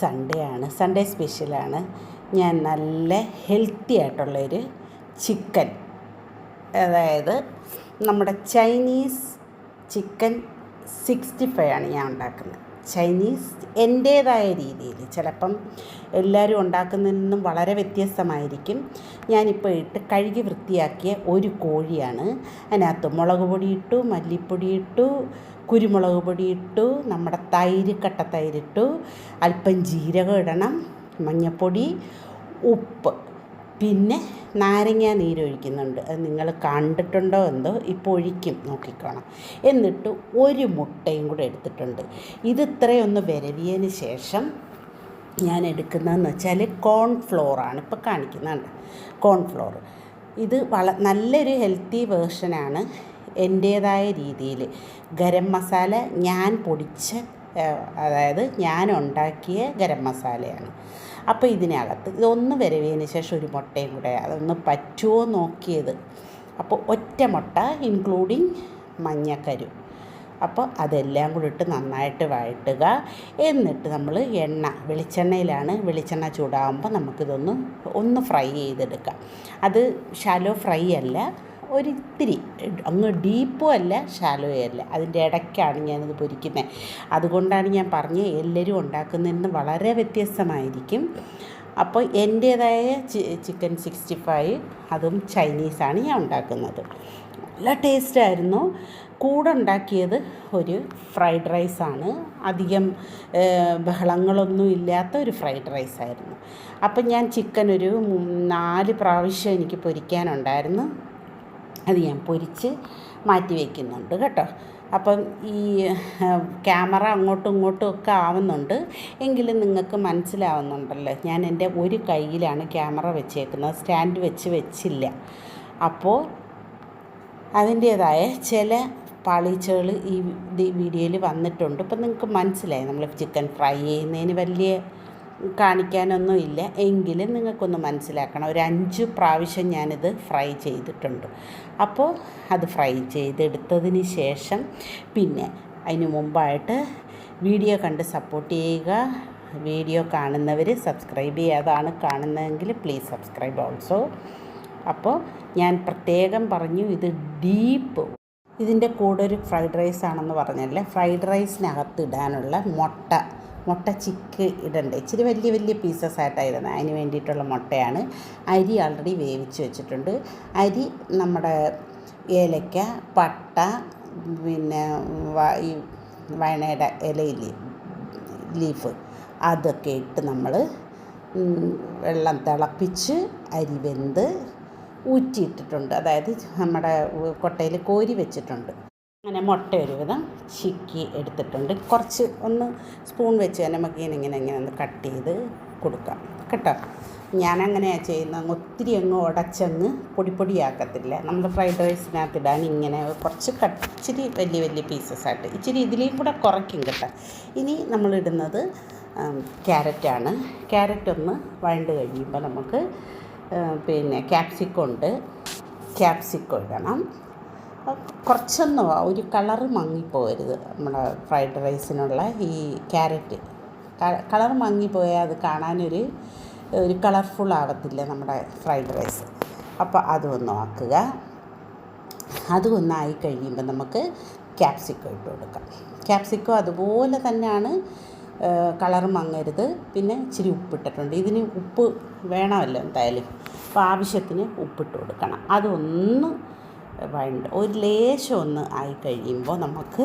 Sunday ആണ് Sunday സ്പെഷ്യലാണ്. ഞാൻ നല്ല ഹെൽത്തി ആയിട്ടുള്ളൊരു ചിക്കൻ. അതായത് നമ്മുടെ ചൈനീസ് ചിക്കൻ സിക്സ്റ്റി ഫൈവ് ആണ് ഞാൻ ഉണ്ടാക്കുന്നത്. ചൈനീസ് എന്റേതായ രീതിയിൽ. ചിലപ്പം എല്ലാവരും ഉണ്ടാക്കുന്നതിൽ നിന്നും വളരെ വ്യത്യസ്തമായിരിക്കും. ഞാനിപ്പോൾ ഇട്ട് കഴുകി വൃത്തിയാക്കിയ ഒരു കോഴിയാണ്. അതിനകത്ത് മുളക് പൊടി ഇട്ടു മല്ലിപ്പൊടി ഇട്ടു കുരുമുളക് പൊടി ഇട്ടു നമ്മുടെ തൈര് കട്ട തൈരിട്ടു അല്പം ജീരകം ഇടണം മഞ്ഞൾപ്പൊടി ഉപ്പ് പിന്നെ നാരങ്ങ നീരൊഴിക്കുന്നുണ്ട് അത് നിങ്ങൾ കണ്ടിട്ടുണ്ടോ എന്തോ? ഇപ്പോൾ ഒഴിക്കും നോക്കിക്കോണം. എന്നിട്ട് ഒരു മുട്ടയും കൂടെ എടുത്തിട്ടുണ്ട്. ഇത് ഇത്രയൊന്ന് വിരവിയതിന് ശേഷം ഞാൻ എടുക്കുന്നതെന്ന് വെച്ചാൽ കോൺഫ്ലോറാണ് ഇപ്പോൾ കാണിക്കുന്നുണ്ട് കോൺഫ്ലോർ ഇത് വള നല്ലൊരു ഹെൽത്തി വേർഷനാണ് എന്റേതായ രീതിയിൽ. ഗരം മസാല ഞാൻ പൊടിച്ച അതായത് ഞാൻ ഉണ്ടാക്കിയ ഗരം മസാലയാണ്. അപ്പോൾ ഇതിനകത്ത് ഇതൊന്ന് വരവിയതിന് ശേഷം ഒരു മുട്ടയും കൂടെ അതൊന്ന് പറ്റുമോ നോക്കിയത്. അപ്പോൾ ഒറ്റ മുട്ട ഇൻക്ലൂഡിങ് മഞ്ഞക്കരു. അപ്പോൾ അതെല്ലാം കൂടി ഇട്ട് നന്നായിട്ട് വഴട്ടുക എന്നിട്ട് നമ്മൾ എണ്ണ വെളിച്ചെണ്ണയിലാണ് വെളിച്ചെണ്ണ ചൂടാകുമ്പോൾ നമുക്കിതൊന്ന് ഒന്ന് ഫ്രൈ ചെയ്തെടുക്കാം. അത് ഷാലോ ഫ്രൈ അല്ല. ഒരിത്തിരി അങ്ങ് ഡീപ്പും അല്ല ഷാലോയും അല്ല. അതിന്റെ ഇടയ്ക്കാണ് ഞാനിത് പൊരിക്കുന്നത്. അതുകൊണ്ടാണ് ഞാൻ പറഞ്ഞത് എല്ലാവരും ഉണ്ടാക്കുന്നതിൽ നിന്ന് വളരെ വ്യത്യസ്തമായിരിക്കും. അപ്പോൾ എന്റേതായ ചിക്കൻ സിക്സ്റ്റി ഫൈവ് അതും ചൈനീസാണ് ഞാൻ ഉണ്ടാക്കുന്നത്. നല്ല ടേസ്റ്റായിരുന്നു. കൂടെ ഉണ്ടാക്കിയത് ഒരു ഫ്രൈഡ് റൈസാണ്. അധികം ബഹളങ്ങളൊന്നും ഇല്ലാത്ത ഒരു ഫ്രൈഡ് റൈസായിരുന്നു. അപ്പം ഞാൻ ചിക്കൻ ഒരു നാല് പ്രാവശ്യം എനിക്ക് പൊരിക്കാനുണ്ടായിരുന്നു. അത് ഞാൻ പൊരിച്ച് മാറ്റി വയ്ക്കുന്നുണ്ട് കേട്ടോ. അപ്പം ഈ ക്യാമറ അങ്ങോട്ടും ഇങ്ങോട്ടും ഒക്കെ ആവുന്നുണ്ട്. എങ്കിലും നിങ്ങൾക്ക് മനസ്സിലാവുന്നുണ്ടല്ലോ ഞാൻ എന്റെ ഒരു കയ്യിലാണ് ക്യാമറ വെച്ചേക്കുന്നത് സ്റ്റാൻഡ് വെച്ച് വെച്ചില്ല. അപ്പോൾ അതിന്റേതായ ചില പാളിച്ചകൾ ഈ വീഡിയോയിൽ വന്നിട്ടുണ്ട്. ഇപ്പം നിങ്ങൾക്ക് മനസ്സിലായി നമ്മൾ ചിക്കൻ ഫ്രൈ ചെയ്യുന്നതിന് വലിയ കാണിക്കാനൊന്നും ഇല്ല എങ്കിലും നിങ്ങൾക്കൊന്ന് മനസ്സിലാക്കണം. ഒരു അഞ്ച് പ്രാവശ്യം ഞാനിത് ഫ്രൈ ചെയ്തിട്ടുണ്ട്. അപ്പോൾ അത് ഫ്രൈ ചെയ്തെടുത്തതിന് ശേഷം പിന്നെ അതിന് മുമ്പായിട്ട് വീഡിയോ കണ്ട് സപ്പോർട്ട് ചെയ്യുക. വീഡിയോ കാണുന്നവർ സബ്സ്ക്രൈബ് ചെയ്യാതാണ് കാണുന്നതെങ്കിൽ പ്ലീസ് സബ്സ്ക്രൈബ് ഓൾസോ. അപ്പോൾ ഞാൻ പ്രത്യേകം പറഞ്ഞു ഇത് ഡീപ്പ്. ഇതിന്റെ കൂടെ ഒരു ഫ്രൈഡ് റൈസ് ആണെന്ന് പറഞ്ഞല്ലേ? ഫ്രൈഡ് റൈസിനകത്ത് ഇടാനുള്ള മുട്ട. മുട്ട ചിക്ക് ഇടണ്ടേ. ഇച്ചിരി വലിയ വലിയ പീസസ് ആയിട്ടായിരുന്നു അതിന് വേണ്ടിയിട്ടുള്ള മുട്ടയാണ്. അരി ആൾറെഡി വേവിച്ച് വെച്ചിട്ടുണ്ട്. അരി നമ്മുടെ ഏലക്ക പട്ട പിന്നെ ഈ വയണയുടെ ഇലയില്ലേ ലീഫ് അതൊക്കെ ഇട്ട് നമ്മൾ വെള്ളം തിളപ്പിച്ച് അരി വെന്ത് ഊറ്റിയിട്ടിട്ടുണ്ട്. അതായത് നമ്മുടെ കൊട്ടയിൽ കോരി വെച്ചിട്ടുണ്ട്. അങ്ങനെ മുട്ട ഒരു വിധം ചിക്കി എടുത്തിട്ടുണ്ട്. കുറച്ച് ഒന്ന് സ്പൂൺ വെച്ച് തന്നെ നമുക്ക് ഇങ്ങനെ ഇങ്ങനെ ഒന്ന് കട്ട് ചെയ്ത് കൊടുക്കാം. കേട്ടോ? ഞാൻ അങ്ങനെയാണ് ചെയ്യുന്നത് ഒത്തിരി അങ്ങ് ഉടച്ചങ്ങ് പൊടി പൊടിയാക്കത്തില്ല. നമ്മൾ ഫ്രൈഡ് റൈസിനകത്ത് ഇടാൻ ഇങ്ങനെ കുറച്ച് ഇച്ചിരി വലിയ വലിയ പീസസ് ആയിട്ട്. ഇച്ചിരി ഇതിലേയും കൂടെ കുറയ്ക്കും കേട്ടോ. ഇനി നമ്മളിടുന്നത് ക്യാരറ്റാണ് ക്യാരറ്റ് ഒന്ന് വഴണ്ട് കഴിയുമ്പോൾ നമുക്ക് പിന്നെ ക്യാപ്സിക്കം ഉണ്ട്. ക്യാപ്സിക്കം ഇടണം. കുറച്ചൊന്നും ഒരു കളറ് മങ്ങിപ്പോകരുത് നമ്മുടെ ഫ്രൈഡ് റൈസിനുള്ള ഈ ക്യാരറ്റ്. കളർ മങ്ങിപ്പോയാൽ അത് കാണാനൊരു ഒരു കളർഫുൾ ആവത്തില്ല നമ്മുടെ ഫ്രൈഡ് റൈസ്. അപ്പോൾ അതൊന്ന് ആക്കുക. അതും ഒന്നായി കഴിയുമ്പോൾ നമുക്ക് ക്യാപ്സിക്കോ ഇട്ട് കൊടുക്കാം. ക്യാപ്സിക്കോ അതുപോലെ തന്നെയാണ് കളർ മങ്ങരുത്. പിന്നെ ഇച്ചിരി ഉപ്പിട്ടിട്ടുണ്ട്. ഇതിന് ഉപ്പ് വേണമല്ലോ എന്തായാലും. അപ്പോൾ ആവശ്യത്തിന് ഉപ്പിട്ട് കൊടുക്കണം. അതൊന്ന് വഴണ്ട് ഒരു ലേശം ഒന്ന് ആയി കഴിയുമ്പോൾ നമുക്ക്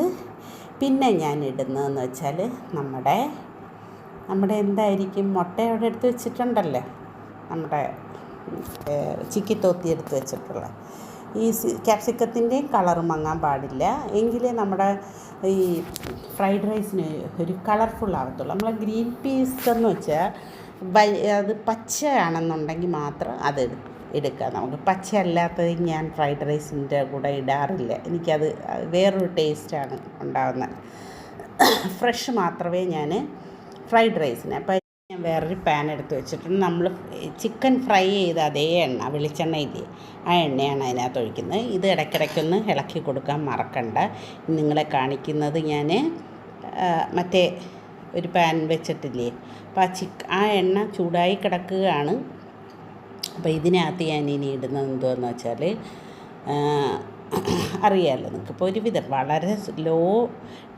പിന്നെ ഞാൻ ഇടുന്നതെന്ന് വെച്ചാൽ നമ്മുടെ നമ്മുടെ എന്തായിരിക്കും? മുട്ട അവിടെ എടുത്ത് വെച്ചിട്ടുണ്ടല്ലേ? നമ്മുടെ ചിക്കിത്തോത്തി എടുത്ത് വെച്ചിട്ടുള്ള ഈ ക്യാപ്സിക്കത്തിന്റെയും കളർ മങ്ങാൻ പാടില്ല. എങ്കിലേ നമ്മുടെ ഈ ഫ്രൈഡ് റൈസിന് ഒരു കളർഫുൾ ആകത്തുള്ളൂ നമ്മളെ ഗ്രീൻ പീസ് എന്ന് വെച്ചാൽ അത് പച്ചയാണെന്നുണ്ടെങ്കിൽ മാത്രം അത് എടുക്കുക നമുക്ക് പച്ച അല്ലാത്തത് ഞാൻ ഫ്രൈഡ് റൈസിന്റെ കൂടെ ഇടാറില്ല. എനിക്കത് വേറൊരു ടേസ്റ്റാണ് ഉണ്ടാകുന്നത് ഫ്രഷ് മാത്രമേ ഞാൻ ഫ്രൈഡ് റൈസിന് അപ്പോൾ ഞാൻ വേറൊരു പാൻ എടുത്ത് വെച്ചിട്ടുണ്ട്. നമ്മൾ ചിക്കൻ ഫ്രൈ ചെയ്ത അതേ എണ്ണ വെളിച്ചെണ്ണ വെളിച്ചെണ്ണയില്ലേ ആ എണ്ണയാണ് അതിനകത്ത് ഒഴിക്കുന്നത്. ഇത് ഇടയ്ക്കിടയ്ക്കൊന്ന് ഇളക്കി കൊടുക്കാൻ മറക്കണ്ട. നിങ്ങളെ കാണിക്കുന്നത് ഞാൻ മറ്റേ ഒരു പാൻ വെച്ചിട്ടില്ലേ. അപ്പോൾ ആ ചിക്ക് ആ എണ്ണ ചൂടായി കിടക്കുകയാണ്. അപ്പോൾ ഇതിനകത്ത് ഞാൻ ഇനി ഇടുന്നത് എന്തുവാന്ന് വെച്ചാൽ അറിയാമല്ലോ നിങ്ങൾക്ക് ഇപ്പോൾ ഒരുവിധം വളരെ ലോ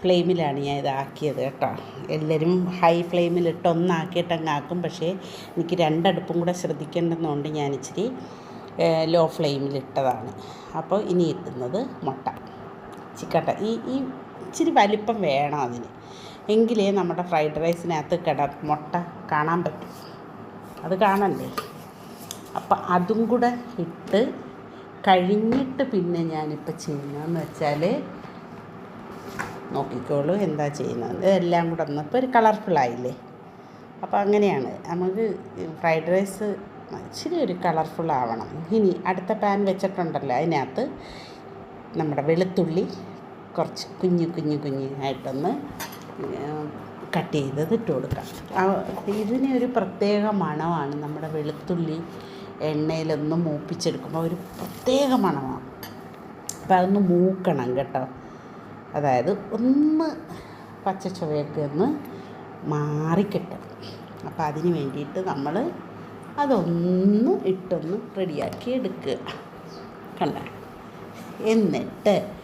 ഫ്ലെയിമിലാണ് ഞാൻ ഇതാക്കിയത് കേട്ടോ. എല്ലാവരും ഹൈ ഫ്ലെയിമിലിട്ട് ഒന്നാക്കിയിട്ട് അങ്ങ് ആക്കും. പക്ഷേ എനിക്ക് രണ്ടടുപ്പും കൂടെ ശ്രദ്ധിക്കേണ്ടതുകൊണ്ട് ഞാൻ ഇച്ചിരി ലോ ഫ്ലെയിമിലിട്ടതാണ്. അപ്പോൾ ഇനി ഇട്ടുന്നത് മുട്ട. ചിക്കട്ട ഈ ഈ ഇച്ചിരി വലിപ്പം വേണം അതിന്. എങ്കിലേ നമ്മുടെ ഫ്രൈഡ് റൈസിനകത്ത് കിട മുട്ട കാണാൻ പറ്റും. അത് കാണണ്ടേ? അപ്പം അതും കൂടെ ഇട്ട് കഴിഞ്ഞിട്ട് പിന്നെ ഞാനിപ്പോൾ ചെയ്യുന്നതെന്ന് വെച്ചാൽ നോക്കിക്കോളൂ എന്താ ചെയ്യുന്നത്. എല്ലാം കൂടെ വന്നപ്പോൾ ഒരു കളർഫുള്ളായില്ലേ അപ്പോൾ അങ്ങനെയാണ്. നമുക്ക് ഫ്രൈഡ് റൈസ് ഇച്ചിരി ഒരു കളർഫുൾ ആവണം. ഇനി അടുത്ത പാൻ വെച്ചിട്ടുണ്ടല്ലോ അതിനകത്ത് നമ്മുടെ വെളുത്തുള്ളി കുറച്ച് കുഞ്ഞു കുഞ്ഞു കുഞ്ഞായിട്ടൊന്ന് കട്ട് ചെയ്തത് ഇട്ട് കൊടുക്കാം. ഇതിന് ഒരു പ്രത്യേക മണമാണ് നമ്മുടെ വെളുത്തുള്ളി എണ്ണയിലൊന്ന് മൂപ്പിച്ചെടുക്കുമ്പോൾ ഒരു പ്രത്യേക മണമാണ്. അപ്പോൾ അതൊന്ന് മൂക്കണം കേട്ടോ. അതായത് ഒന്ന് പച്ച ചുവയൊക്കെ ഒന്ന് മാറിക്കിട്ടും. അപ്പം അതിന് വേണ്ടിയിട്ട് നമ്മൾ അതൊന്ന് ഇട്ടൊന്ന് റെഡിയാക്കി എടുക്കുക. കണ്ട? എന്നിട്ട്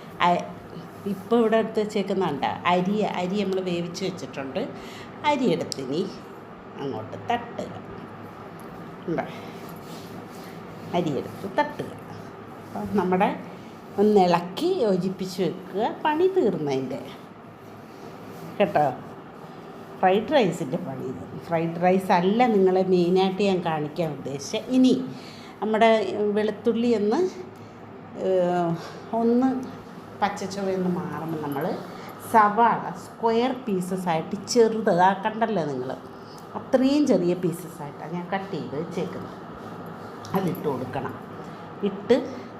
ഇപ്പോൾ ഇവിടെ എടുത്ത് വെച്ചേക്കുന്നുണ്ട അരി അരി നമ്മൾ വേവിച്ച് വെച്ചിട്ടുണ്ട്. അരി എടുത്തിനി അങ്ങോട്ട് തട്ടുക. ഉണ്ടോ അരിയെടുത്ത് തട്ടുക. അപ്പം നമ്മുടെ ഒന്ന് ഇളക്കി യോജിപ്പിച്ച് വെക്കുക. പണി തീർന്നതിന്റെ. കേട്ടോ? ഫ്രൈഡ് റൈസിന്റെ പണി ഇത്. ഫ്രൈഡ് റൈസ് അല്ല നിങ്ങളെ മെയിനായിട്ട് ഞാൻ കാണിക്കാൻ ഉദ്ദേശിച്ചത്. ഇനി നമ്മുടെ വെളുത്തുള്ളി ഒന്ന് ഒന്ന് പച്ചച്ചുവയൊന്ന് മാറുമ്പോൾ നമ്മൾ സവാള സ്ക്വയർ പീസസ് ആയിട്ട് ചെറുത്. കണ്ടല്ലോ നിങ്ങൾ. അത്രയും ചെറിയ പീസസ് ആയിട്ടാണ് ഞാൻ കട്ട് ചെയ്ത് വെച്ചേക്കുന്നത്. അതിട്ട് കൊടുക്കണം. ഇട്ട്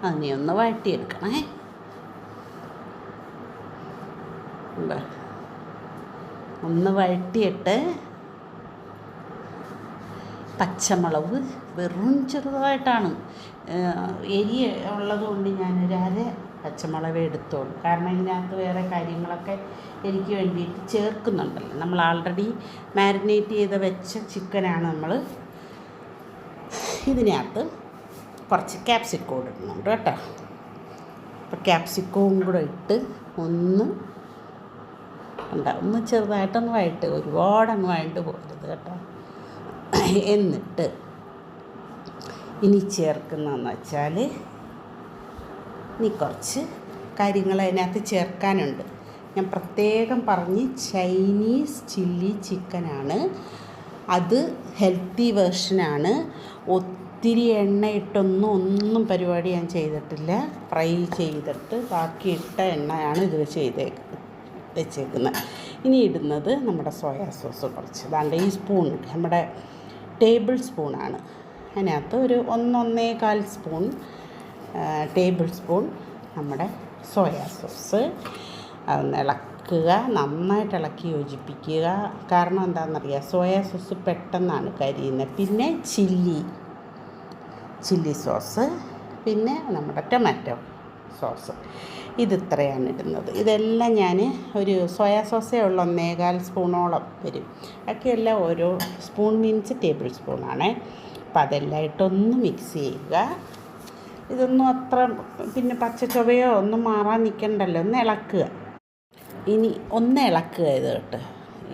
അതിനെ ഒന്ന് വഴട്ടിയെടുക്കണേ? ഒന്ന് വഴട്ടിയിട്ട് പച്ചമുളക് വെറും ചെറുതായിട്ടാണ്. എരി ഉള്ളത് കൊണ്ട് ഞാനൊരു അര പച്ചമുളക് എടുത്തോളൂ കാരണം ഇതിനകത്ത് വേറെ കാര്യങ്ങളൊക്കെ എനിക്ക് വേണ്ടിയിട്ട് ചേർക്കുന്നുണ്ടല്ലോ. നമ്മൾ ആൾറെഡി മാരിനേറ്റ് ചെയ്ത് വെച്ച ചിക്കനാണ് നമ്മൾ ഇതിനകത്ത് കുറച്ച് ക്യാപ്സിക്കോ ഇടുന്നുണ്ട് കേട്ടോ. അപ്പോൾ ക്യാപ്സിക്കവും കൂടെ ഇട്ട് ഒന്ന് ഉണ്ട് ഒന്ന് ചെറുതായിട്ടൊന്ന് വഴട്ട് ഒരുപാട് അങ്ങ് വഴണ്ട് പോകരുത് കേട്ടോ. എന്നിട്ട് ഇനി ചേർക്കുന്നതെന്ന് വെച്ചാൽ ഇനി കുറച്ച് കാര്യങ്ങൾ അതിനകത്ത് ചേർക്കാനുണ്ട്. ഞാൻ പ്രത്യേകം പറഞ്ഞ് ചൈനീസ് ചില്ലി ചിക്കനാണ് അത് ഹെൽത്തി വേർഷനാണ്. ഒത്തിരി എണ്ണ ഇട്ടൊന്നും ഒന്നും പരിപാടി ഞാൻ ചെയ്തിട്ടില്ല. ഫ്രൈ ചെയ്തിട്ട് ബാക്കി ഇട്ട എണ്ണയാണ് ഇത് ചെയ്തേ വെച്ചേക്കുന്നത്. ഇനി ഇടുന്നത് നമ്മുടെ സോയാ സോസ് കുറച്ച്. അതാണ്ട് ഈ സ്പൂൺ നമ്മുടെ ടേബിൾ സ്പൂണാണ്. അതിനകത്ത് ഒരു ഒന്നൊന്നേകാൽ സ്പൂൺ ടേബിൾ സ്പൂൺ നമ്മുടെ സോയാ സോസ്. അതൊന്ന് ഇളക്കുക നന്നായിട്ട് ഇളക്കി യോജിപ്പിക്കുക. കാരണം എന്താണെന്നറിയാം സോയാ സോസ് പെട്ടെന്നാണ് കരിയുന്നത്. പിന്നെ ചില്ലി ചില്ലി സോസ് പിന്നെ നമ്മുടെ ടൊമാറ്റോ സോസ്. ഇത് ഇത്രയാണ് ഇടുന്നത്. ഇതെല്ലാം ഞാൻ ഒരു സോയാ സോസേ ഉള്ള ഒന്നേകാൽ സ്പൂണോളം വരും. ബാക്കിയെല്ലാം ഓരോ സ്പൂൺ മീൻസ് ടേബിൾ സ്പൂണാണേ. അപ്പം അതെല്ലാം ഇട്ടൊന്ന് മിക്സ് ചെയ്യുക. ഇതൊന്നും അത്ര പിന്നെ പച്ച ചൊവയോ ഒന്നും മാറാൻ നിൽക്കണ്ടല്ലോ ഒന്ന് ഇളക്കുക. ഇനി ഒന്ന് ഇളക്കുക ഇത് കേട്ട്.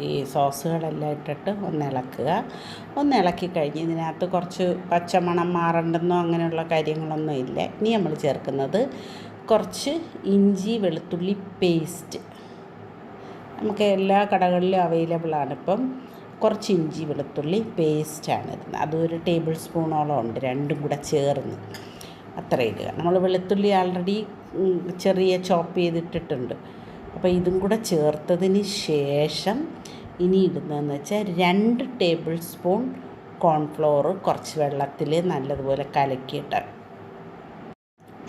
ഈ സോസുകളെല്ലാം ഇട്ടിട്ട് ഒന്ന് ഇളക്കുക. ഒന്ന് ഇളക്കി കഴിഞ്ഞ് ഇതിനകത്ത് കുറച്ച് പച്ചമണം മാറണ്ടെന്നോ അങ്ങനെയുള്ള കാര്യങ്ങളൊന്നും ഇല്ല. ഇനി നമ്മൾ ചേർക്കുന്നത് കുറച്ച് ഇഞ്ചി വെളുത്തുള്ളി പേസ്റ്റ്. നമുക്ക് എല്ലാ കടകളിലും അവൈലബിൾ ആണ് ഇപ്പം. കുറച്ച് ഇഞ്ചി വെളുത്തുള്ളി പേസ്റ്റാണ് ഇടുന്നത്. അതൊരു ടേബിൾ സ്പൂണോളം ഉണ്ട് രണ്ടും കൂടെ ചേർന്ന്. അത്ര ഇടുക. നമ്മൾ വെളുത്തുള്ളി ആൾറെഡി ചെറിയ ചോപ്പ് ചെയ്തിട്ടിട്ടുണ്ട്. അപ്പോൾ ഇതും കൂടെ ചേർത്തതിന് ശേഷം ഇനി ഇടുന്നതെന്ന് വെച്ചാൽ രണ്ട് ടേബിൾ സ്പൂൺ കോൺഫ്ലോർ കുറച്ച് വെള്ളത്തിൽ നല്ലതുപോലെ കലക്കിയിട്ട്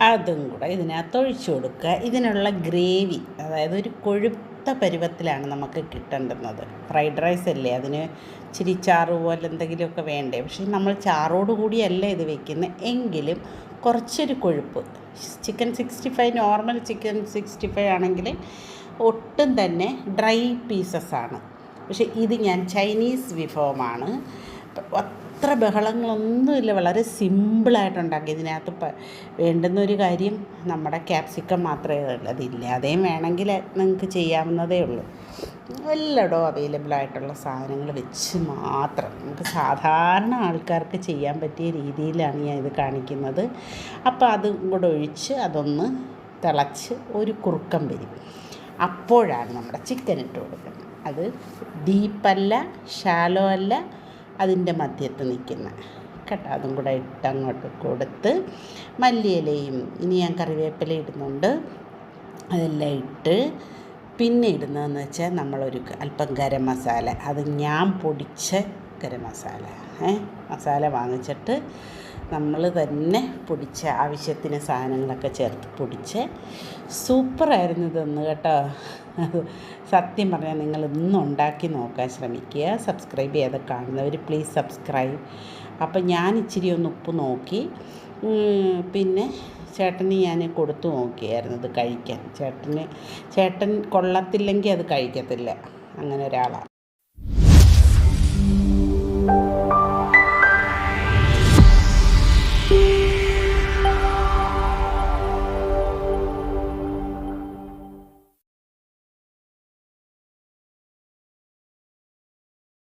അതും കൂടെ ഇതിനകത്ത് ഒഴിച്ചു കൊടുക്കുക. ഇതിനുള്ള ഗ്രേവി അതായത് ഒരു കൊഴുത്ത പരുവത്തിലാണ് നമുക്ക് കിട്ടേണ്ടുന്നത്. ഫ്രൈഡ് റൈസ് അല്ലേ? അതിന് ഇച്ചിരി ചാറ് പോലെ എന്തെങ്കിലുമൊക്കെ വേണ്ടേ? പക്ഷേ നമ്മൾ ചാറോട് കൂടിയല്ല ഇത് വെക്കുന്നത് എങ്കിലും കുറച്ചൊരു കൊഴുപ്പ്. Chicken sixty five normal chicken sixty five ആണെങ്കിൽ ഒട്ടും തന്നെ ഡ്രൈ പീസസ് ആണ്. പക്ഷേ ഇത് ഞാൻ ചൈനീസ് വിഭവമാണ്. അത്ര ബഹളങ്ങളൊന്നുമില്ല വളരെ സിമ്പിളായിട്ട് ഉണ്ടാക്കി. ഇതിനകത്ത് വേണ്ടുന്നൊരു കാര്യം നമ്മുടെ ക്യാപ്സിക്കം മാത്രമേ ഉള്ളൂ. അതില്ലാതെയും വേണമെങ്കിൽ നിങ്ങൾക്ക് ചെയ്യാവുന്നതേ ഉള്ളൂ. എല്ലായിടവും അവൈലബിൾ ആയിട്ടുള്ള സാധനങ്ങൾ വെച്ച് മാത്രം. നമുക്ക് സാധാരണ ആൾക്കാർക്ക് ചെയ്യാൻ പറ്റിയ രീതിയിലാണ് ഞാൻ ഇത് കാണിക്കുന്നത്. അപ്പോൾ അതും കൂടെ ഒഴിച്ച് അതൊന്ന് തിളച്ച് ഒരു കുറുക്കം വരും. അപ്പോഴാണ് നമ്മുടെ ചിക്കൻ ഇട്ട് കൊടുക്കുന്നത്. അത് ഡീപ്പല്ല ഷാലോ അല്ല അതിന്റെ മധ്യത്ത് നിൽക്കുന്ന. കേട്ടോ അതും കൂടെ ഇട്ട് അങ്ങോട്ട് കൊടുത്ത് മല്ലിയിലയും ഇനി ഞാൻ കറിവേപ്പില ഇടുന്നുണ്ട്. അതെല്ലാം ഇട്ട് പിന്നെ ഇടുന്നതെന്ന് വെച്ചാൽ നമ്മളൊരു അല്പം ഗരം മസാല. അത് ഞാൻ പൊടിച്ച ഗരം മസാല. ഏ മസാല വാങ്ങിച്ചിട്ട് നമ്മൾ തന്നെ പൊടിച്ച ആവശ്യത്തിന് സാധനങ്ങളൊക്കെ ചേർത്ത് പൊടിച്ച് സൂപ്പറായിരുന്നു ഇതൊന്ന് കേട്ടോ. സത്യം പറഞ്ഞാൽ നിങ്ങൾ ഇന്ന് ഉണ്ടാക്കി നോക്കാൻ ശ്രമിക്കുക. സബ്സ്ക്രൈബ് ചെയ്ത് കാണുന്നവർ പ്ലീസ് സബ്സ്ക്രൈബ് അപ്പം ഞാൻ ഇച്ചിരി ഒന്ന് ഉപ്പ് നോക്കി. പിന്നെ ചേട്ടന് ഞാൻ കൊടുത്തു നോക്കിയായിരുന്നു അത് കഴിക്കാൻ. ചേട്ടന് ചേട്ടൻ കൊള്ളത്തില്ലെങ്കിൽ അത് കഴിക്കത്തില്ല. അങ്ങനെ ഒരാളാണ്